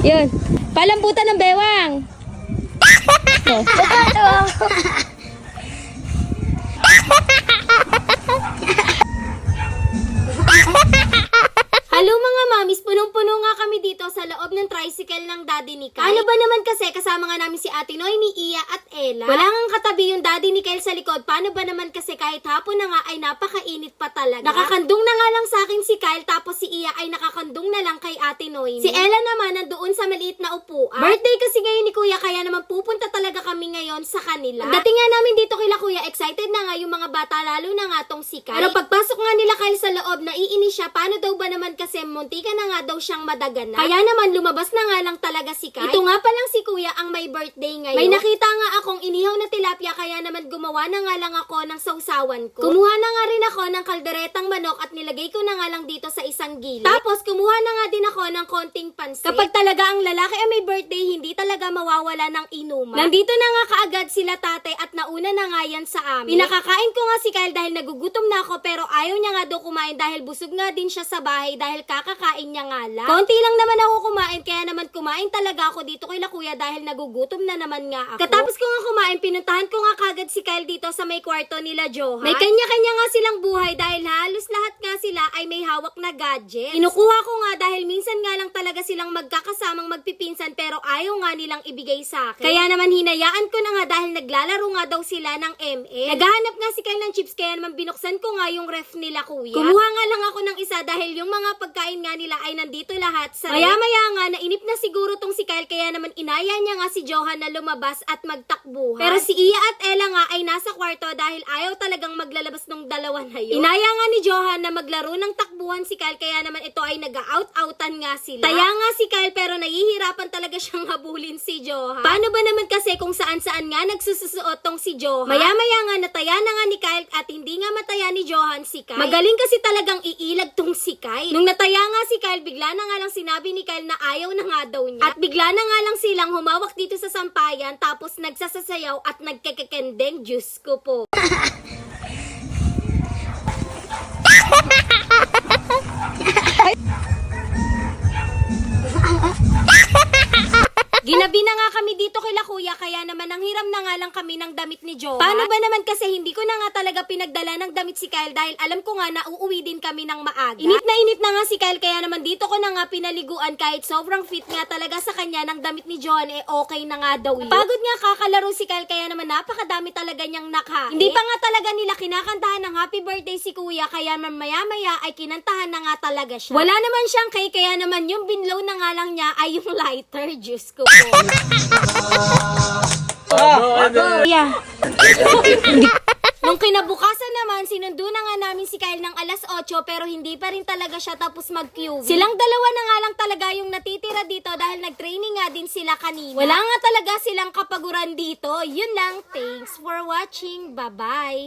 Yun. Palambutan ng bewang. Oh. Nga kami dito sa loob ng tricycle ng daddy ni Kyle. Ano ba naman kasi kasama nga namin si Ate Noemi, Iya at Ella. Wala nga katabi yung daddy ni Kyle sa likod. Paano ba naman kasi kahit hapon na nga ay napakainit pa talaga. Nakakandong na nga lang sa akin si Kyle tapos si Iya ay nakakandong na lang kay Ate Noemi. Si Ella naman nandoon sa maliit na upuan. Birthday kasi ngayon ni Kuya kaya naman pupunta talaga kami ngayon sa kanila. Dating nga namin dito kila Kuya, excited na nga yung mga bata lalo na nga tong si Kyle. Pero pagpasok nga nila Kyle sa loob, naiinis siya. Paano daw ba naman kasi muntika na nga daw siyang madaganan. Kaya naman lumabas na nga lang talaga si Kyle. Ito nga palang si Kuya ang may birthday ngayon. May nakita nga akong inihaw na tilapia kaya naman gumawa na nga lang ako ng sausawan ko. Kumuha na nga rin ako ng kalderetang manok at nilagay ko na nga lang dito sa isang gilid. Tapos kumuha na nga din ako ng konting pansit. Kapag talaga ang lalaki ay may birthday, hindi talaga mawawala ng inuman. Nandito na nga kaagad sila tate at nauna na nga yan sa amin. Pinakakain ko nga si Kyle dahil nagugutom na ako pero ayaw niya nga daw kumain dahil busog nga din siya sa bahay dahil kakakain niya nga lang. Konti lang naman ako kumain kaya naman kumain talaga ako dito kay kuya dahil nagugutom na naman nga ako. Katapos ko nga kumain, pinuntahan ko nga kagad si Kyle dito sa may kwarto nila Johan. May kanya-kanya nga silang buhay dahil halos lahat nga sila ay may hawak na gadget. Kinukuha ko nga dahil minsan nga lang talaga silang magkakasamang magpipinsan pero ayaw nga nilang ibigay sa akin. Kaya naman hinayaan ko na nga dahil naglalaro nga daw sila ng ML. Naghahanap nga si Kyle ng chips kaya naman binuksan ko nga yung ref nila kuya. Kumuha nga lang ako ng isa dahil yung mga pagkain nga nila ay nandito lahat sa. Maya-maya nga nainip na siguro tong si Kyle kaya naman inaya niya nga si Johan na lumabas at magtakbuhan. Pero si Iya at Ella nga ay nasa kwarto dahil ayaw talagang maglalabas ng dalawa na yun. Inaya nga ni Johan na maglaro ng takbuhan si Kyle kaya naman ito ay nag-out-outan nga sila. Taya nga si Kyle pero nahihirapan talaga siyang habulin si Johan. Paano ba naman kasi kung saan-saan nga nagsususuot tong si Johan? Maya-maya nga nataya na nga ni Kyle at hindi nga mataya ni Johan si Kyle. Magaling kasi talagang iilag tong si Kyle. Nung nataya nga si Kyle, bigla na nga lang sinabi ni Kyle na ayaw na nga daw niya. At bigla na nga lang silang humawak dito sa sampayan tapos nagsasasayaw at nagkakakendeng. Diyos ko po. Ginabi na nga kami dito kila kuya kaya naman ang hiram na nga lang kami ng damit ni Joe. Paano ba naman kasi hindi ko na nga talaga pinagdala ng damit si Kyle dahil alam ko nga na uuwi din kami ng maaga. Init na init na nga si Kyle kaya naman dito ko na nga pinaliguan kahit sobrang fit nga talaga sa kanya ng damit ni John eh okay na nga daw yun. Pagod nga kakalaro si Kyle kaya naman napakadami talaga niyang nakain. Hindi pa nga talaga nila kinakantahan ng happy birthday si kuya kaya naman maya maya ay kinantahan na nga talaga siya. Wala naman siyang cake kaya naman yung binlow na nga lang niya ay yung lighter. Diyos ko Nung kinabukasan naman, sinundo na nga namin si Kyle ng alas 8 pero hindi pa rin talaga siya tapos mag-QV. Silang dalawa na nga lang talaga yung natitira dito dahil nag-training nga din sila kanina. Wala nga talaga silang kapaguran dito. Yun lang. Thanks for watching. Bye-bye.